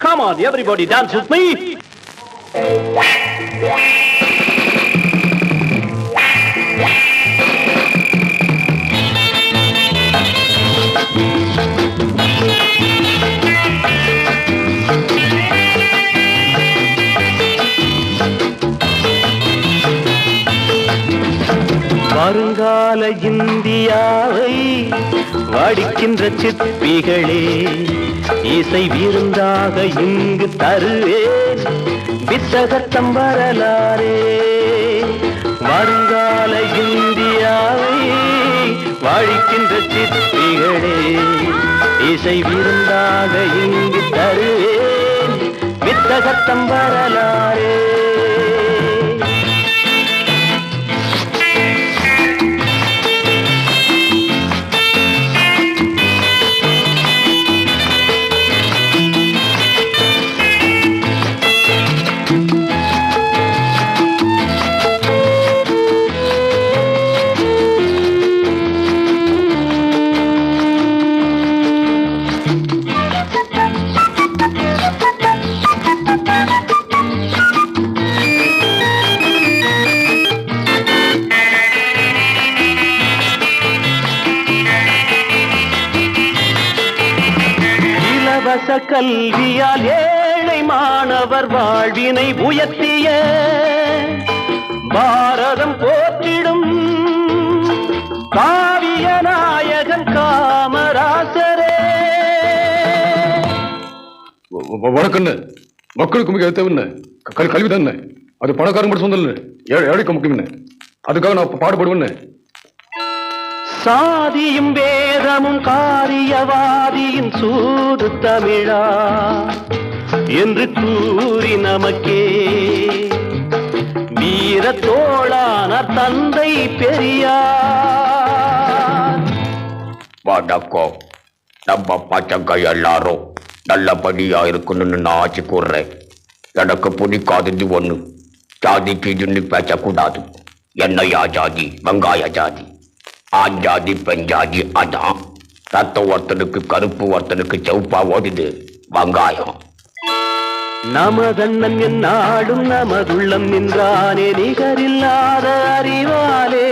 Come on, everybody, dance with me. வருங்கால இந்தியாவை வடிக்கின்ற சிற்பிகளே இசை விருந்தாக இங்கு தருவேன். வித்தகத்தம் வரலாறே வருங்கால இந்தியாவை வாழிக்கின்ற சிற்பிகளே. இசை விருந்தாக இங்கு தருவேன். வித்தகத்தம் வரலாறே இலவச கல்வியால் ஏழை மாணவர் வாழ்வினை உயர்த்திய பாரதம் போற்றிடும் காவிய நாயகன் காமராசரே. வணக்கண்ணு மக்களுக்கு மிக தேவைன்னு கல்வி தானே அது பணக்காரங்க மட்டும் சொந்தம் ஏழைக்கு முக்கியம்னு அதுக்காக நான் பாடுபடுவேன்னு சாதியும் வேதமும் காரியவாதியின் சூது தமிழா என்று கூறி நமக்கே. வீர தோளான தந்தை பெரியார். வணக்கம். நம்ம பச்சங்க எல்லாரும் நல்லபடியா இருக்கணும்னு நான் ஆட்சி கூறுறேன். எனக்கு பிடிக்காதது ஒண்ணு. ஜாதி கீதுன்னு பேசக்கூடாது. என்னையா ஜாதி? வெங்காய ஜாதி. ஆஞ்சாதி ஜாதி அதான். ரத்த ஒருத்தனுக்கு கருப்பு ஒருத்தனுக்கு செவப்பா ஓடுது. வெங்காயம் நமதண்ணன் என்னாடும் நமதுள்ளம் நின்றானே நிகரில்லாத அறிவாலே.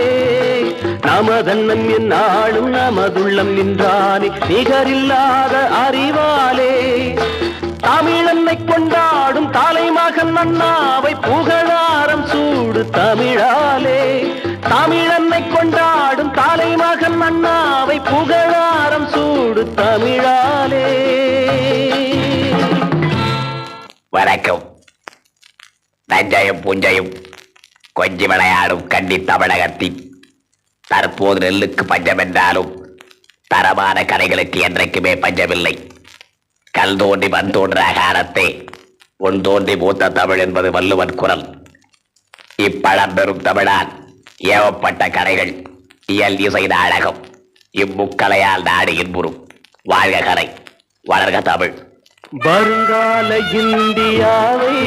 நமதண்ணன் என்னாடும் நமதுள்ளம் நின்றானே நிகரில்லாத அறிவாலே. தமிழன்னை கொண்டாடும் தலைமகன் அண்ணாவை புகழாரம் சூடு அண்ணாவை புகழாரம் சூடு தமிழாலே. வணக்கம். நஞ்சையும் புஞ்சையும் கொஞ்சி விளையாடும் கண்டி தமிழகத்தின் தற்போது நெல்லுக்கு பஞ்சம் என்றாலும் தரமான கடைகளுக்கு என்றைக்குமே பஞ்சமில்லை. கல் தோண்டி மண் தோன்ற காலத்தே உன் தோண்டி மூத்த தமிழ் என்பது வள்ளுவன் குரல். இப்பழம்பெரும் தமிழால் ஏவப்பட்ட கடைகள் இயல் இசை நாடகம் இம்முக்கலையால் நாடு இன்புறும். வாழ்க கலை வளர்க தமிழ். வருங்கால இந்தியாவை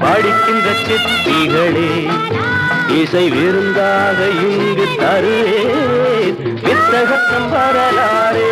படிக்கின்ற சித்திகளே இசை விருந்தாக இங்கு தருவே வித்தகத்தம் வரலாறே.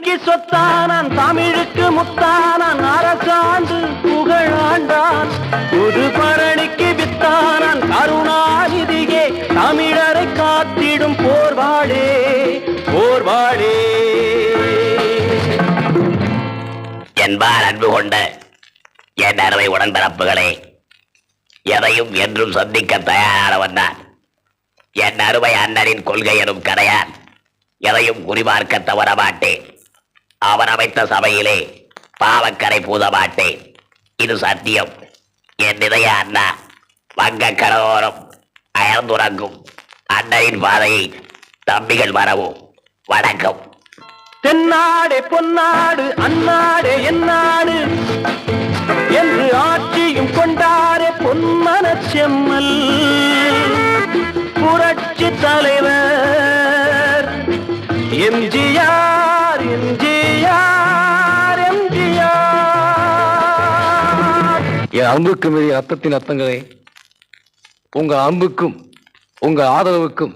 தமிழுக்கு சொத்தானான் தமிழுக்கு முத்தானான் அரசாண்டு புகழாண்டான். ஒரு பரணிக்கு வித்தானான் கருணாநிதியே தமிழரை காத்திடும் போர்வாடே போர்வாடே. என்பார் அன்பு கொண்ட என் அருமை உடன்பிறப்புகளே எதையும் என்றும் சந்திக்க தயாரானவன் தான் என் அருமை அண்ணனின் கொள்கை எனும் கடையான் எதையும் குறிபார்க்க தவற மாட்டேன் அவர் அமைத்த சபையிலே பாவக்கரை பூத மாட்டேன் இது சத்தியம். என் இதய அண்ணா வங்க கடலோரம் அயர்ந்துறங்கும் அன்னையின் பாதையை தம்பிகள் வரவும். வணக்கம். தென்னாடு பொன்னாடு அன்னாடு என்னாடு? என்று ஆட்சியும் கொண்டாரு பொன்மன செம்மல். புரட்சி தலைவர் எம்ஜிஆர் அன்புக்கு மீறிய ரத்தத்தின் அர்த்தங்களே. உங்கள் அன்புக்கும் உங்கள் ஆதரவுக்கும்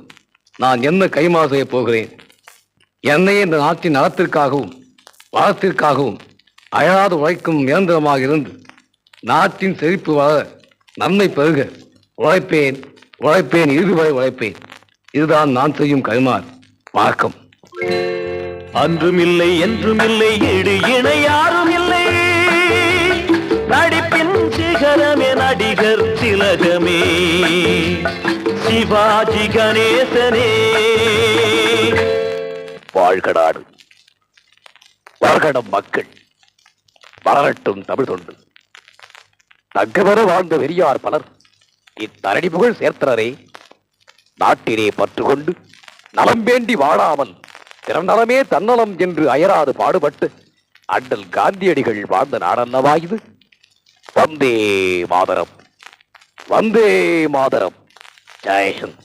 நான் என்ன கைமாறு செய்ய போகிறேன்? என்னையே இந்த நாட்டின் நலத்திற்காகவும் வளத்திற்காகவும் அயராது உழைக்கும் இயந்திரமாக இருந்து நாட்டின் செழிப்பு வளர நன்மை பெருக உழைப்பேன் உழைப்பேன் இறுதிவரை உழைப்பேன். இதுதான் நான் செய்யும் கைமாறு. வணக்கம். அன்றும் இல்லை என்றும் இல்லை இடு இணை யாரும் இல்லை சிகரமே திலகமே. சிவாஜி கணேசனே. வாழ்கடாடு. வாழ்கடம் மக்கள். வளரட்டும் தமிழ் தொண்டு. தங்கவர வாழ்ந்த வெறியார் பலர். இத்தரணி புகழ் சேர்த்தனரே நாட்டிலே பற்று கொண்டு நலம் வேண்டி வாழாமல் திறநலமே தன்னலம் என்று அயராது பாடுபட்டு அண்ணல் காந்தியடிகள் வாழ்ந்த நாடல்லவா இது? வந்தே மாதரம் வந்தே மாதரம். ஜெயஹிந்த்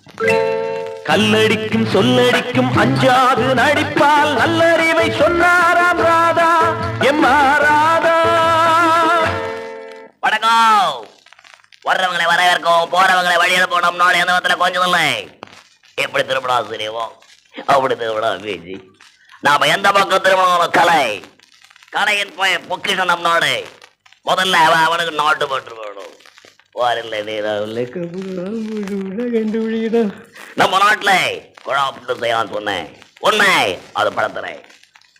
கல்லடிக்கும் சொல்லடிக்கும் அஞ்சாது நடிப்பால் நல்லறிவை சொன்னாராம் ராதா எம்மா ராதா. வணக்கம். வர்றவங்களை வரவேற்கவும் போறவங்களை வழியில போனோம் நாள் எந்த விதத்துல கொஞ்சம் இல்லை எப்படி திருமணம் செய்வோம் அப்படி திருமணம் பேஜி நாம எந்த பக்கம் திருமணம் கலை. கலையின் போய் பொக்கிஷம் நம் நாடு. முதல்ல அவனுக்கு நாட்டு பற்று நம்ம நாட்டுல குழாப்பிட்டு சொன்னேன். உண்மை அது படத்துறேன்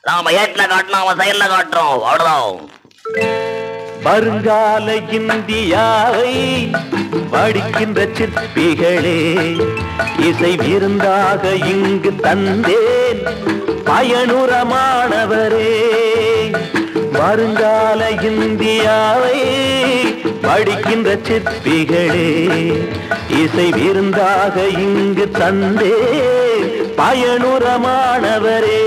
நாம ஏட்டுல காட்டினோம் அவன் செயல்ல காட்டுறோம். அவ்வளவுதான். வருங்கால இந்தியாவை வடிக்கின்ற சிற்பிகளே இசை விருந்தாக இங்கு தந்தேன். பயனுரமானவரே வருங்கால இந்தியாவை படிக்கின்ற சிற்பிகளே இசை விருந்தாக இங்கு தந்தே பயனுரமானவரே